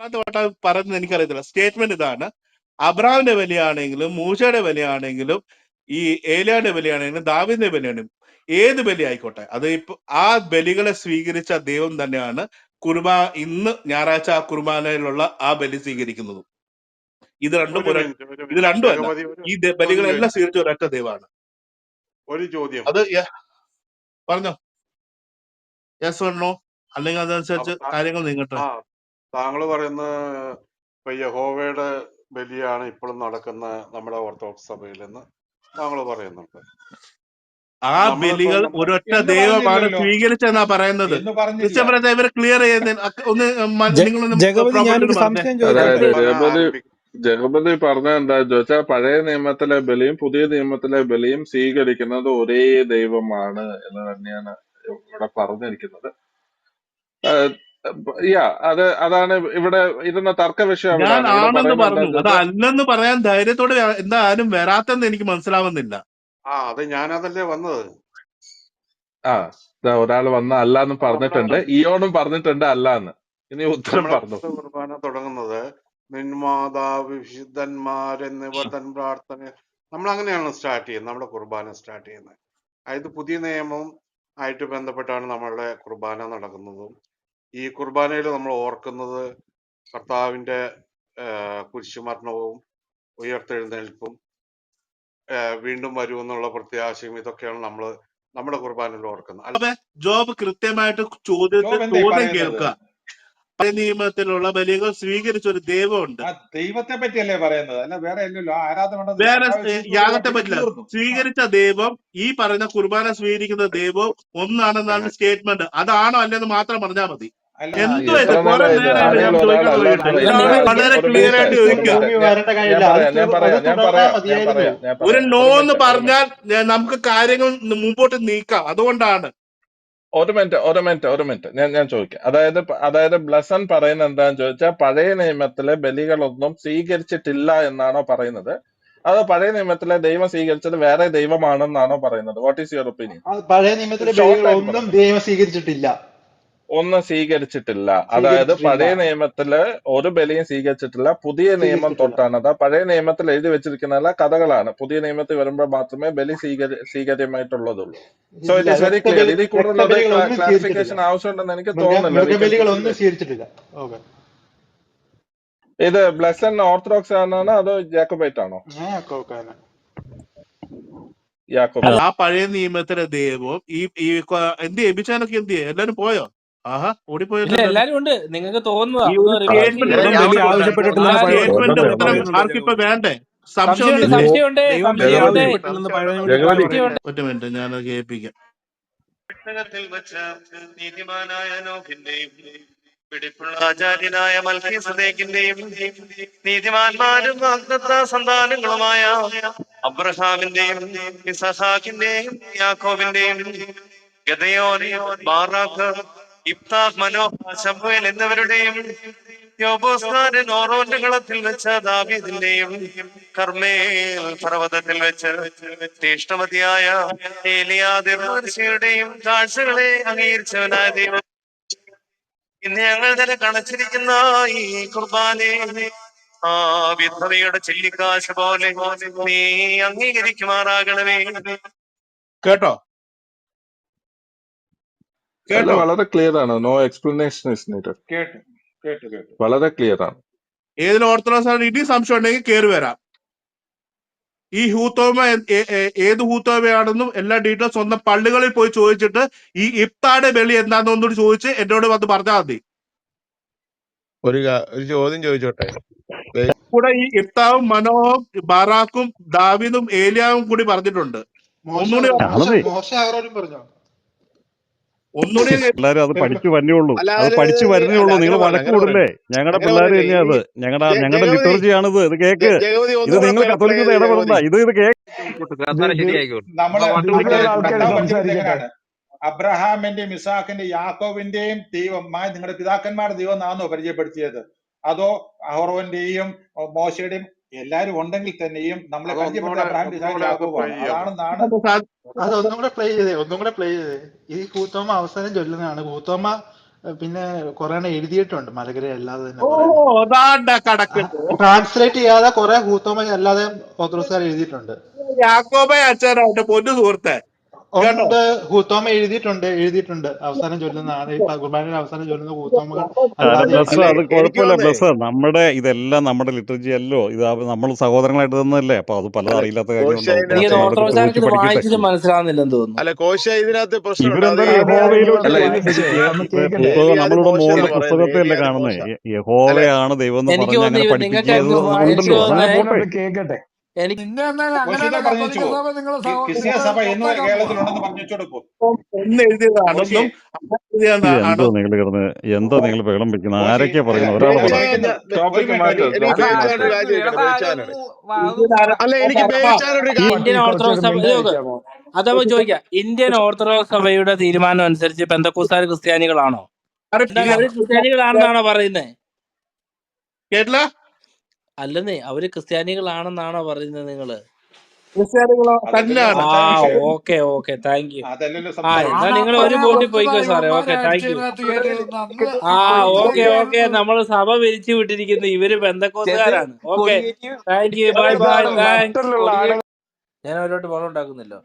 അത് വട്ടം പറയുന്നത് എനിക്കറിയത്തില്ല. സ്റ്റേറ്റ്മെന്റ് ഇതാണ്. അബ്രാമിന്റെ ബലിയാണെങ്കിലും മൂശയുടെ ബലിയാണെങ്കിലും ഈ ഏലിയാന്റെ ബലിയാണെങ്കിലും ദാവിന്റെ ബലിയാണെങ്കിലും ഏത് ബലി ആയിക്കോട്ടെ അത് ഇപ്പൊ ആ ബലികളെ സ്വീകരിച്ച ദൈവം തന്നെയാണ് കുർബാ ഇന്ന് ഞായറാഴ്ച ആ കുർബാനയിലുള്ള ആ ബലി സ്വീകരിക്കുന്നതും. ഇത് രണ്ടും ഒരു ഒരു മിനിറ്റ് ഒരു ഇത് മിനിറ്റ്. രണ്ടും അല്ല ജഗപതി ഒരു ഈ ദ- ബലികളെല്ലാം സ്വീകരിച്ച ഒരൊറ്റ ദൈവമാണ്. ഒരു ചോദ്യം. അത് യ- പറഞ്ഞോ. യെസ് പറഞ്ഞോ അല്ലെങ്കിൽ അതനുസരിച്ച് കാര്യങ്ങൾ നീങ്ങട്ടെ. താങ്കൾ പറയുന്ന ഇപ്പൊ യഹോവയുടെ ബലിയാണ് ഇപ്പോഴും നടക്കുന്ന നമ്മുടെ ഓർത്തഡോക്സ് സഭയിൽ എന്ന് താങ്കൾ പറയുന്നുണ്ട്. ആ ബലികൾ ഒരൊറ്റ ദൈവമാണ് സ്വീകരിച്ചെന്നാ പറയുന്നത്. ഇവർ ക്ലിയർ ചെയ്യുന്ന ഒന്ന് ജഗപതി പറഞ്ഞ. എന്താ ചോദിച്ചാൽ പഴയ നിയമത്തിലെ ബലിയും പുതിയ നിയമത്തിലെ ബലിയും സ്വീകരിക്കുന്നത് ഒരേ ദൈവമാണ് എന്ന് തന്നെയാണ് ഇവിടെ പറഞ്ഞിരിക്കുന്നത്. യാ അത് അതാണ് ഇവിടെ ഇരുന്ന തർക്ക വിഷയം ഞാൻ ആണെന്ന് പറഞ്ഞു. അത് അല്ലെന്ന് പറയാൻ ധൈര്യത്തോടെ എന്താ ആരും വരാത്തെന്ന് എനിക്ക് മനസ്സിലാവുന്നില്ല. ആ അത് ഞാനതല്ലേ വന്നത്? ആ ഒരാൾ വന്ന അല്ല എന്ന് പറഞ്ഞിട്ടുണ്ട് ഇയോണും പറഞ്ഞിട്ടുണ്ട് അല്ല എന്ന് ഇനി ഉത്തരം പറഞ്ഞു. കുർബാന തുടങ്ങുന്നത്. നിന്മാതാവ് വിശുദ്ധന്മാരെന്നിവർ തൻ പ്രാർത്ഥന നമ്മൾ അങ്ങനെയാണ് സ്റ്റാർട്ട് ചെയ്യുന്നത്. നമ്മുടെ കുർബാന സ്റ്റാർട്ട് ചെയ്യുന്നത്. അതായത് പുതിയ നിയമം ആയിട്ട് ബന്ധപ്പെട്ടാണ് നമ്മളുടെ കുർബാന നടക്കുന്നതും. ഈ കുർബാനയിൽ നമ്മൾ ഓർക്കുന്നത് കർത്താവിന്റെ കുരിശുമരണവും ഉയർത്തെഴുന്നേൽപ്പും വീണ്ടും വരുമെന്നുള്ള പ്രത്യാശയും ഇതൊക്കെയാണ് നമ്മൾ നമ്മുടെ കുർബാനയിൽ ഓർക്കുന്നത്. അല്ല ജോബ് കൃത്യമായിട്ട് ചോദ്യം കേൾക്കുക. പഴയ നിയമത്തിലുള്ള ബലികൾ സ്വീകരിച്ച ഒരു ദൈവമുണ്ട്. ആ ദൈവത്തെ പറ്റിയല്ലേ പറയുന്നത്? അല്ല വേറെ ആരാധന വേറെ യാഗത്തെ പറ്റില്ല. സ്വീകരിച്ച ദൈവം ഈ പറയുന്ന കുർബാന സ്വീകരിക്കുന്ന ദൈവം ഒന്നാണെന്നാണ് സ്റ്റേറ്റ്മെന്റ് അതാണോ അല്ലെന്ന് മാത്രം പറഞ്ഞാൽ മതി. വളരെ ഒരു ക്ലിയർ ആയിട്ട് ഒരു ചോദിക്കുക. നോ എന്ന് പറഞ്ഞാൽ നമുക്ക് കാര്യങ്ങൾ മുമ്പോട്ട് നീക്കാം. അതുകൊണ്ടാണ്. ഒരു മിനിറ്റ് ഒരു മിനിറ്റ് ഒരു മിനിറ്റ്. ഞാൻ ഞാൻ ചോദിക്കാം. അതായത് അതായത് ബ്ലസൻ പറയുന്നത് എന്താന്ന് ചോദിച്ചാൽ പഴയ നിയമത്തിലെ ബലികളൊന്നും സ്വീകരിച്ചിട്ടില്ല എന്നാണോ പറയുന്നത്. അത് പഴയ നിയമത്തിലെ ദൈവം സ്വീകരിച്ചത് വേറെ ദൈവമാണെന്നാണോ പറയുന്നത്? വാട്ട് ഈസ് യുവർ ഒപ്പീനിയൻ പഴയ നിയമത്തിലെ ബലികൾ ഒന്നും ദൈവം സ്വീകരിച്ചിട്ടില്ല. ഒന്നും സ്വീകരിച്ചിട്ടില്ല. അതായത് പഴയ നിയമത്തിൽ ഒരു ബലിയും സ്വീകരിച്ചിട്ടില്ല. പുതിയ നിയമം തൊട്ടാണ്. അതാ പഴയ നിയമത്തിൽ എഴുതി വെച്ചിരിക്കുന്ന കഥകളാണ്. പുതിയ നിയമത്തിൽ വരുമ്പോൾ മാത്രമേ ബലി സ്വീകരി സ്വീകാര്യമായിട്ടുള്ളതുള്ളൂ. So it is very clear ഇതിൽ കൂടുതൽ ക്ലാരിഫിക്കേഷൻ ആവശ്യമുണ്ടെന്ന് എനിക്ക് തോന്നുന്നില്ല. ഇത് ബ്ലസൻ ഓർത്തഡോക്സ് ആണോ അതോ ജാക്കോബൈറ്റ് ആണോ ആ പഴയ നിയമത്തിലെ ദൈവവും ഈ ഈ എന്ത് എബിച്ചാനൊക്കെ എന്ത് ചെയ്യും? എല്ലാരും പോയോ? ആഹാ ഓടിപ്പോയല്ലോ എല്ലാരും ഉണ്ട്. നിങ്ങൾക്ക് തോന്നുന്നതാ. ആർക്കിപ്പോ വേണ്ടേ ഒറ്റ മിനിറ്റ് ഞാൻ കേൾപ്പിക്കാം. വെച്ച് നീതിമാനായ നോഹിന്റെയും പിടിപ്പുള്ള ആചാര്യനായ മൽക്കീസദേക്കിന്റെയും നീതിമാന്മാരും വാഗ്ദത്ത സന്താനങ്ങളുമായ അബ്രഹാമിന്റെയും ഇസഹാക്കിന്റെയും യാക്കോബിന്റെയും ഗദയോൻ ബാറാഖ് ഇബ്താഖ് മനോഹ ശമുവേൽ എന്നിവരുടെയും യോബോസ്കാരൻ ഓറോന്റെ കളത്തിൽ വെച്ച ദാവീദിന്റെയും കർമ്മേൽ പർവതത്തിൽ വെച്ച് തീഷ്ണമതിയായ ഏലിയാദിർമർശിയുടെയും കാഴ്ചകളെ അംഗീകരിച്ചവനായ ദൈവം. ഇന്ന് ഞങ്ങൾ തന്നെ കണച്ചിരിക്കുന്ന ഈ കുർബാനെ ആ വിധവയുടെ ചെല്ലിക്കാശ് പോലെ നീ അംഗീകരിക്കുമാറാകണമേ. കേട്ടോ? അല്ല കേട്ടോ? വളരെ ക്ലിയർ ആണ് നോ എക്സ്പ്ലനേഷൻ ഇസ് നീഡഡ്. കേട്ടു കേട്ടു കേട്ടു. വളരെ ക്ലിയർ ആണ് ഏതിന് ഓർത്തഡോക്സ് ആണ്? ഇനി സംശയം ഉണ്ടെങ്കിൽ കയറി വരാം. ഈ ഹൂത്തോമ ഏത് ഹൂത്തോമയാണെന്നും എല്ലാ ഡീറ്റെയിൽസ് സ്വന്തം പള്ളികളിൽ പോയി ചോദിച്ചിട്ട് ഈ ഇഫ്താടെ ബലി എന്താണെന്ന് ഒന്നുകൂടി ചോദിച്ച് എന്നോട് വന്ന് പറഞ്ഞാൽ മതി. ഒരു ഒരു ചോദ്യം ചോദിച്ചോട്ടെ? കൂടെ ഈ ഇഫ്താവും മനോഹും ബറാക്കും ദാവിദും ഏലിയാവും കൂടി പറഞ്ഞിട്ടുണ്ട്. മോശ ഒന്നുകൂടി മോശ ആരോടും പറഞ്ഞോ? ഒന്നുകൂടി അത് പഠിച്ചു അത് പഠിച്ചു നിങ്ങൾ വഴക്ക് കൂടല്ലേ ഞങ്ങളുടെ പിള്ളേര് പിള്ളേർ തന്നെയാ അത് ഞങ്ങളുടെ ഞങ്ങളുടെ ജഗപതി ഇത് കേക്ക്. ഇത് നിങ്ങൾ കത്തോലിക്കത ഇടപെടണ്ട. ഇത് ഇത് കേക്ക്. മിസാഖിന്റെ യാക്കോവിന്റെയും നമ്മൾ അങ്ങോട്ട് നമ്മൾ വിളിക്കാതെ കർത്താവ് സംസാരിക്കട്ടെ പഠിപ്പിച്ചത് എങ്ങനെയാണ് അബ്രഹാമിന്റെയും ഇസാഖിന്റെയും യാക്കോബിന്റെയും ദൈവം ആ നിങ്ങളുടെ പിതാക്കന്മാരുടെ ദൈവം നാന്നോ പരിചയപ്പെടുത്തിയത്. അതോ അഹറോന്റെയും മോശയുടെയും എല്ലാരും ഉണ്ടെങ്കിൽ തന്നെയും നമ്മളെ അതാണെന്നാണ് അത് ഒന്നും കൂടെ പ്ലേ ചെയ്തേ ഒന്നും കൂടെ പ്ലേ ചെയ്തേ ഈ കൂത്തോമ അവസാനം ചൊല്ലുന്നതാണ്. കൂത്തോമ പിന്നെ കുറെ എണ്ണം എഴുതിയിട്ടുണ്ട് മലകര അല്ലാതെ തന്നെ ട്രാൻസ്ലേറ്റ് ചെയ്യാതെ കൊറേ കൂത്തോമ അല്ലാതെ ഓർത്തഡോക്സുകാർ എഴുതിയിട്ടുണ്ട്. യാക്കോബ അച്ഛനായിട്ട് പൊന്നു സുഹൃത്തെ. ഉണ്ട്. ഹൂത്തോമ എഴുതിയിട്ടുണ്ട് എഴുതിയിട്ടുണ്ട്. അവസാനം ചൊല്ലുന്ന ആണ് ഈ കുർബാനയുടെ അവസാനം ചൊല്ലുന്ന വന്നേ നമ്മുടെ ഇതെല്ലാം നമ്മുടെ ലിറ്ററേച്ചർ അല്ലോ. ഇത് നമ്മൾ സഹോദരങ്ങളായിട്ട് തന്നല്ലേ അപ്പൊ അത് പലതും അറിയില്ലാത്ത തോന്നുന്നു. അല്ല കോശ ഇതിനകത്ത് നമ്മളിവിടെ മോളുടെ പുസ്തകത്തെ അല്ലേ കാണുന്നത്? യഹോവയാണ് ദൈവം എന്ന് പറഞ്ഞാൽ പറഞ്ഞ് എനിക്ക് എന്തോ നിങ്ങൾ ബഹളം വെക്കുന്നത് കോശി ആരൊക്കെയാ അല്ല പറയുന്നത് ഒരാൾ ഇന്ത്യൻ ഓർത്തഡോക്സ് സഭ ചോദിക്കാം. ഇന്ത്യൻ ഓർത്തഡോക്സ് സഭയുടെ തീരുമാനം അനുസരിച്ച് പെന്തക്കൂസാർ ക്രിസ്ത്യാനികളാണോ? ക്രിസ്ത്യാനികളാണെന്നാണോ പറയുന്നത് കേട്ടില്ല? അല്ലെന്നേ അവർ ക്രിസ്ത്യാനികളാണെന്നാണോ പറയുന്നത് നിങ്ങൾ? ക്രിസ്ത്യാനികളോ? തന്നെയാണ് ആ സംസാര വിഷയം ഓക്കെ ഓക്കെ താങ്ക് യു. അതല്ലല്ലോ ആ സംസാരം എന്നാ നിങ്ങൾ ഒരു ബോട്ടിൽ പോയിക്കോ സാറേ. Okay thank you. ആ ഓക്കെ ഓക്കെ നമ്മൾ സഭ പിരിച്ചു വിട്ടിരിക്കുന്നു. ഇവർ ബന്ധക്കോസുകാരാണ്. Okay. Thank you. Bye bye thanks ഞാൻ അവരോട്ട് ബോളം ഉണ്ടാക്കുന്നില്ലോ.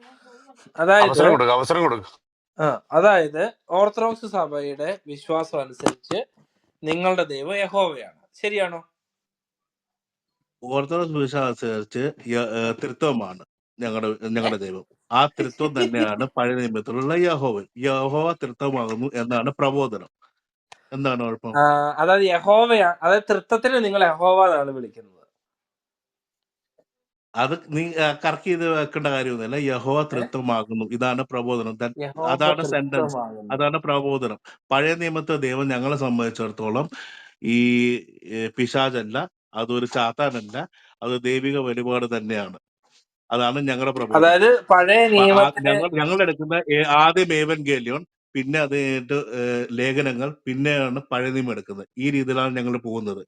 അതായത് അവസരം കൊടുക്കുക അവസരം കൊടുക്കുക ആ അതായത് ഓർത്തഡോക്സ് സഭയുടെ വിശ്വാസം അനുസരിച്ച് നിങ്ങളുടെ ദൈവം യഹോവയാണ്. ശരിയാണോ? ഓർത്തഡോക്സ് വിശ്വാസം അനുസരിച്ച് യ- തൃത്വമാണ് ഞങ്ങളുടെ ഞങ്ങളുടെ ദൈവം. ആ തൃത്വം തന്നെയാണ് പഴയ നിയമത്തിലുള്ള യഹോവൻ യഹോവ തൃത്വമാകുന്നു എന്നാണ് പ്രബോധനം. എന്താണ് കുഴപ്പം? ആ, അതായത് യഹോവയാണ് അതായത് തൃത്വത്തിന് നിങ്ങൾ യഹോവ എന്നാണ് വിളിക്കുന്നത്. അത് നീ കറക്റ്റ് ചെയ്ത് വെക്കേണ്ട കാര്യമൊന്നുമില്ല. യഹോവ ഏ? തൃത്വമാകുന്നു ഇതാണ് പ്രബോധനം. That- യഹോവ അതാണ് സെന്റൻസ്. തൃത്വമാകുന്നു അതാണ് പ്രബോധനം. പഴയ നിയമത്തെ ദൈവം ഞങ്ങളെ സംബന്ധിച്ചിടത്തോളം ഈ പിശാജല്ല പിശാചല്ല അതൊരു ചാത്താനല്ല അത് ദൈവിക വെളിപാട് തന്നെയാണ്. അതാണ് ഞങ്ങളുടെ പ്രബോധനം അതായത് പഴയ ഞങ്ങൾ ഞങ്ങൾ എടുക്കുന്ന ആദ്യം ഏവൻ ഗേലിയോൺ പിന്നെ അത് കഴിഞ്ഞിട്ട് ലേഖനങ്ങൾ പിന്നെയാണ് പഴയ നിയമം എടുക്കുന്നത്. ഈ രീതിയിലാണ് ഞങ്ങൾ പോകുന്നത്.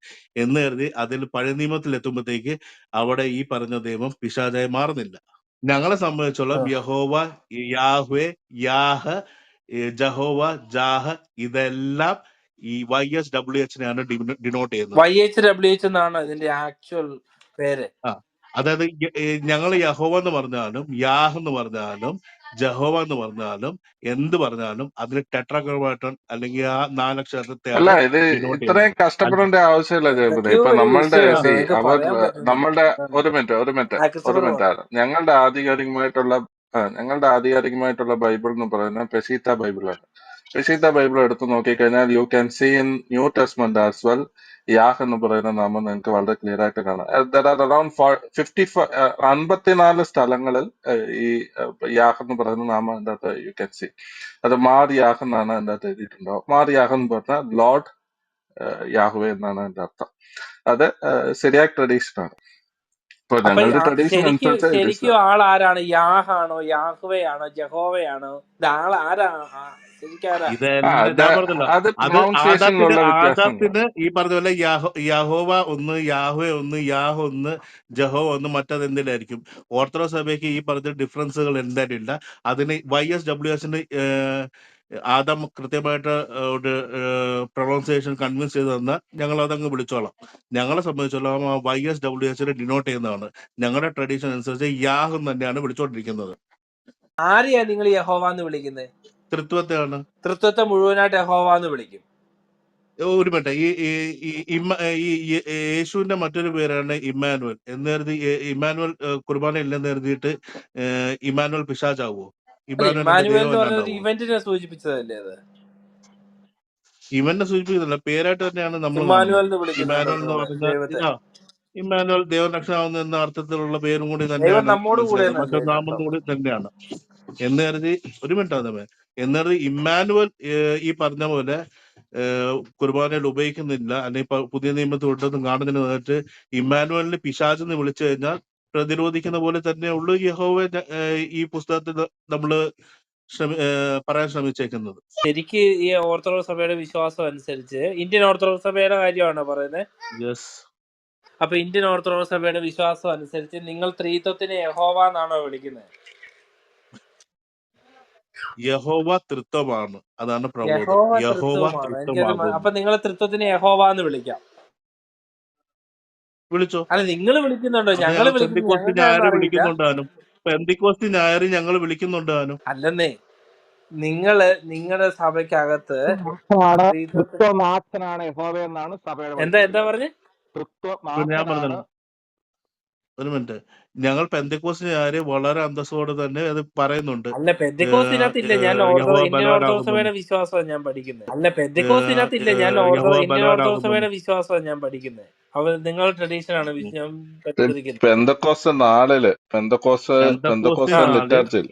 എന്ന് കരുതി അതിൽ പഴയ നിയമത്തിൽ എത്തുമ്പോഴത്തേക്ക് അവിടെ ഈ പറഞ്ഞ ദൈവം പിശാചായി മാറുന്നില്ല. ഞങ്ങളെ സംബന്ധിച്ചുള്ള യഹോവ യാഹ്വേ യാഹ് ജഹോവ ജാഹ് ഇതെല്ലാം ഈ വൈ എസ് ഡബ്ല്യു എച്ചിനെയാണ് ഡിനോട്ട് ചെയ്യുന്നത്. വൈ എച്ച് ഡബ്ല്യു എച്ച് എന്നാണ് ഇതിന്റെ ആക്ച്വൽ പേര്. ആ അതായത് ഞങ്ങൾ യഹോവ എന്ന് പറഞ്ഞാലും യാഹ് എന്ന് പറഞ്ഞാലും ജഹോവ എന്ന് പറഞ്ഞാലും എന്ത് പറഞ്ഞാലും അതിന് ടെട്രോട്ടൺ അല്ലെങ്കിൽ ആ നാലക്ഷരത്തെ അല്ല ഇത് ഇത്രയും കഷ്ടപ്പെടേണ്ട ആവശ്യമില്ല ജയപതി ഇപ്പൊ നമ്മളുടെ സി അവർ നമ്മളുടെ ഒരു മിനിറ്റ് ഒരു മിനിറ്റ് ഒരു മിനിറ്റ് ആണ് ഞങ്ങളുടെ ആധികാരികമായിട്ടുള്ള ഞങ്ങളുടെ ആധികാരികമായിട്ടുള്ള ബൈബിൾ എന്ന് പറയുന്നത് പെസീത്ത ബൈബിളാണ്. പെഷീത്ത ബൈബിൾ എടുത്ത് നോക്കിക്കഴിഞ്ഞാൽ you can see in New Testament as well Yah എന്ന് പറയുന്ന നാമം നിങ്ങൾക്ക് വളരെ ക്ലിയർ ആയിട്ട് കാണാം. അറൌണ്ട് ഫിഫ്റ്റി അൻപത്തിനാല് സ്ഥലങ്ങളിൽ ഈ ഏഹ്, യാഹ് എന്ന് പറയുന്ന നാമം എന്റെ അകത്ത് യു ക്യാൻ സി അത് മാർ യാഹ് എന്നാണ് എന്റെ അകത്ത് എഴുതിയിട്ടുണ്ടാവും മാർ യാഹ് എന്ന് പറഞ്ഞാൽ ലോർഡ് യാഹുവേ എന്നാണ് എന്റെ അർത്ഥം. അത് ശരിയായ ട്രഡീഷൻ ആണ്. ഇപ്പൊ ഞങ്ങളുടെ ട്രഡീഷൻ ശരിക്കും അനുസരിച്ച് ശരിക്കും ആൾ ആരാണ് യാഹാണോ? യാഹുവയാണോ? ജഹോവയാണോ? ഇത് ആൾ ആരാ ആ, ശരിക്കും ആരാ? ആ ഇതെല്ലാം അത് ഞാൻ പറഞ്ഞല്ലോ അത് അത് ആദത്തിന് ഈ പറഞ്ഞ പോലെ യാഹോ യഹോവ ഒന്ന് യാഹ്വേ ഒന്ന് യാഹ് ഒന്ന് ജഹോ ഒന്ന് മറ്റത് എന്തിലായിരിക്കും? ഓർത്തഡോക്സ് സഭയ്ക്ക് ഈ പറഞ്ഞ ഡിഫറൻസുകൾ എന്തായാലും ഇല്ല. അതിന് വൈ എസ് ഡബ്ല്യു എസിന് ആദം കൃത്യമായിട്ട് ഒരു പ്രൊണൗൺസിയേഷൻ കൺവിൻസ് ചെയ്ത് തന്നാൽ ഞങ്ങൾ അതങ്ങ് വിളിച്ചോളാം. ഞങ്ങളെ സംബന്ധിച്ചോളം Y S W H denote ചെയ്യുന്നതാണ്. ഞങ്ങളുടെ ട്രഡീഷൻ അനുസരിച്ച് യാഹ് തന്നെയാണ് വിളിച്ചോണ്ടിരിക്കുന്നത്. ആരെയാ നിങ്ങൾ യഹോവ എന്ന് വിളിക്കുന്നത് തൃത്വത്തെയാണ് തൃത്വത്തെ മുഴുവനായിട്ട് യഹോവ എന്ന് വിളിക്കും. ഒരു മിനിറ്റ്. ഈ യേശുവിന്റെ മറ്റൊരു പേരാണ് ഇമ്മാനുവൽ. എന്ന് കരുതി ഇമ്മാനുവൽ കുർബാന ഇല്ലെന്ന് കരുതിയിട്ട് ഇമ്മാനുവൽ പിശാചാവോ ഇവന്റിനെ സൂചിപ്പിച്ചതല്ലേ അത്? ഇവന്റെ സൂചിപ്പിക്കുന്നില്ല. പേരായിട്ട് തന്നെയാണ് നമ്മൾ കാണുന്നത്. എന്ന് എന്ന് പറയുന്ന ദൈവരക്ഷാവുന്ന അർത്ഥത്തിലുള്ള പേരും കൂടി തന്നെയാണ് കൂടെ തന്നെയാണ്. എന്ന് കരുതി ഒരു മിനിറ്റ് അതേ എന്ന് കരുതി ഇമ്മാനുവൽ ഈ പറഞ്ഞ പോലെ കുർബാനയിൽ ഉപയോഗിക്കുന്നില്ല. അല്ലെങ്കിൽ പുതിയ നിയമത്തിൽ വിട്ടതും കാണുന്നതിന് നേരിട്ട് ഇമ്മാനുവലിന് പിശാചെന്ന് വിളിച്ചു കഴിഞ്ഞാൽ പ്രതിരോധിക്കുന്ന പോലെ തന്നെ ഉള്ളു യഹോവ ഈ പുസ്തകത്തിൽ നമ്മൾ ശ്രമി പറയാൻ ശ്രമിച്ചേക്കുന്നത്. ശരിക്ക് ഈ ഓർത്തഡോക്സ് സഭയുടെ വിശ്വാസം അനുസരിച്ച് ഇന്ത്യൻ ഓർത്തഡോക്സ് സഭയുടെ കാര്യമാണ് പറയുന്നത് യെസ് അപ്പൊ ഇന്ത്യൻ ഓർത്തഡോക്സ് സഭയുടെ വിശ്വാസം അനുസരിച്ച് നിങ്ങൾ ത്രീത്വത്തിനെ യഹോവ എന്നാണോ വിളിക്കുന്നത് യഹോവ തൃത്വമാണ് അതാണ് പ്രബോധം. യഹോവ ത്രിത്വമാണ്. തൃത്വമാണ് അപ്പൊ നിങ്ങൾ തൃത്വത്തിനെ യഹോവ എന്ന് വിളിക്കാം. വിളിച്ചോ? അല്ല നിങ്ങൾ വിളിക്കുന്നുണ്ടോ? ഞങ്ങൾ പെന്തിക്കോസ്റ്റ് ഞായർ വിളിക്കുന്നുണ്ടാനും? പെന്തിക്കോസ്റ്റ് ഞായർ ഞങ്ങൾ വിളിക്കുന്നുണ്ടാനും? അല്ലെന്നേ നിങ്ങൾ നിങ്ങളുടെ സഭയ്ക്കകത്ത് സ്ത്രീത്വത്തെ യഹോവ എന്നാണ് സഭയുടെ എന്താ എന്താ പറഞ്ഞു? പറഞ്ഞു ഒരു മിനിറ്റ്. ഞങ്ങൾ പെന്തക്കോസ്റ്റുകാര് ഞായർ വളരെ അന്തസ്സോടെ തന്നെ അത് പറയുന്നുണ്ട്. അല്ല ഏഹ് ഞാൻ ഓർത്തഡോക്സ് വിശ്വാസമാണ് ഞാൻ പഠിക്കുന്നത്. അല്ല ഏഹ് ഞാൻ ഓർത്തഡോക്സ് വിശ്വാസമാണ് ഞാൻ പഠിക്കുന്നത്. അവർ നിങ്ങൾ ട്രഡീഷൻ ആണ് പെന്തക്കോസ് നാളിൽ പെന്തക്കോസ് പെന്തക്കോസ് നാളിൽ ലിറ്റർജിൽ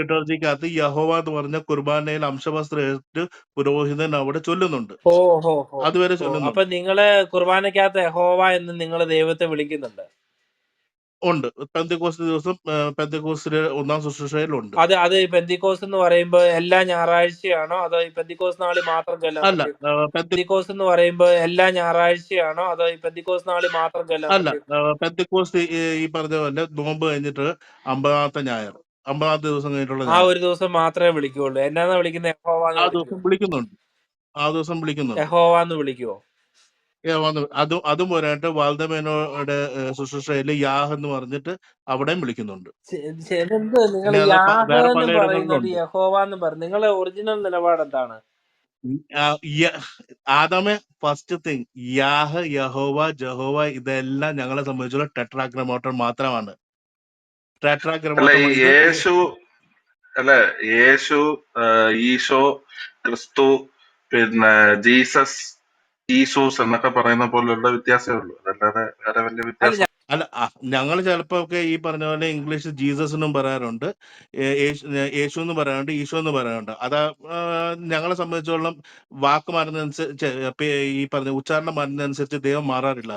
ലിറ്റർജിക്കകത്ത് യഹോവ എന്ന് പറഞ്ഞ കുർബാനയിൽ അംശവസ്ത്രേറ്റ് പുരോഹിതൻ അവിടെ ചൊല്ലുന്നുണ്ട്. ഓ ഹോ ഹോ. അതുവരെ ചൊല്ലുന്നു അപ്പൊ നിങ്ങൾ കുർബാനക്കകത്ത് യഹോവ എന്ന് നിങ്ങൾ ദൈവത്തെ വിളിക്കുന്നുണ്ട്. ഉണ്ട്. പെന്തിക്കോസ് ദിവസം പെന്തക്കോസ്തിലെ ഒന്നാം ശുശ്രൂഷയിലുണ്ട്. അത് അത് ഈ പെന്തിക്കോസ് എന്ന് പറയുമ്പോ എല്ലാ ഞായറാഴ്ചയാണോ? അതോ ഈ പെന്തിക്കോസ് നാളിൽ മാത്രം ചൊല്ലാൻ അല്ല ഏഹ് പെന്തി പെന്തിക്കോസ് എന്ന് പറയുമ്പോ എല്ലാ ഞായറാഴ്ചയാണോ? അതോ ഈ പെന്തിക്കോസ് നാളിൽ മാത്രം ചൊല്ലാൻ അല്ല പെന്തിക്കോസ് ഏഹ് പെന്തക്കോസ്തി ഈ ഈ പറഞ്ഞ പോലെ നോമ്പ് കഴിഞ്ഞിട്ട് അമ്പതാമത്തെ ഞായർ അമ്പതാമത്തെ ദിവസം കഴിഞ്ഞിട്ടുള്ള ആ ഞായർ. ഒരു ദിവസം മാത്രമേ വിളിക്കുള്ളൂ. എന്നാന്ന് വിളിക്കുന്നത് യഹോവ എന്ന് ആ വിളിക്കുവോ ദിവസം വിളിക്കുന്നുണ്ട്. ആ ദിവസം വിളിക്കുന്നുണ്ട്. യഹോവ എന്ന് വിളിക്കുവോ? വന്ന് അതും അതും പോരായിട്ട് വാൽദമേനോയുടെ ശുശ്രൂഷയിൽ യാഹ് എന്ന് പറഞ്ഞിട്ട് അവിടെയും വിളിക്കുന്നുണ്ട്. ചെ- നിങ്ങൾ ഇനി അത് പ- യാഹ വേറെ എന്ന് പറയുന്നത് യഹോവ എന്ന് പറയും നിങ്ങളെ ഒറിജിനൽ നിലപാട് എന്താണ്? ആ, യ- ആദാമെ ഫസ്റ്റ് തിങ് യാഹ് യഹോവ ജഹോവ ഇതെല്ലാം ഞങ്ങളെ സംബന്ധിച്ചുള്ള ടെട്രാഗ്രമോട്ടർ മാത്രമാണ്. അല്ല ടെട്രാഗ്രമോട്ടർ ഈ യേശു അല്ല യേശു ആ, ഈശോ ക്രിസ്തു പിന്നെ ജീസസ് ഈസൂസ് എന്നൊക്കെ പറയുന്ന പോലുള്ള വ്യത്യാസമേ ഉള്ളൂ. അല്ലാതെ വേറെ വലിയ അല്ല വ്യത്യാസം അല്ല ഞങ്ങൾ ചിലപ്പോ ഒക്കെ ഈ പറഞ്ഞ പോലെ ഇംഗ്ലീഷ് ജീസസ് എന്നും പറയാറുണ്ട് യേശു എന്ന് പറയാറുണ്ട് ഈശോ എന്ന് പറയാറുണ്ട്. അതാ ഞങ്ങളെ സംബന്ധിച്ചോളം വാക്ക് മാറുന്നതനുസരിച്ച് ഈ പറഞ്ഞ ഉച്ചാരണം മാറുന്നതനുസരിച്ച് ദൈവം മാറാറില്ല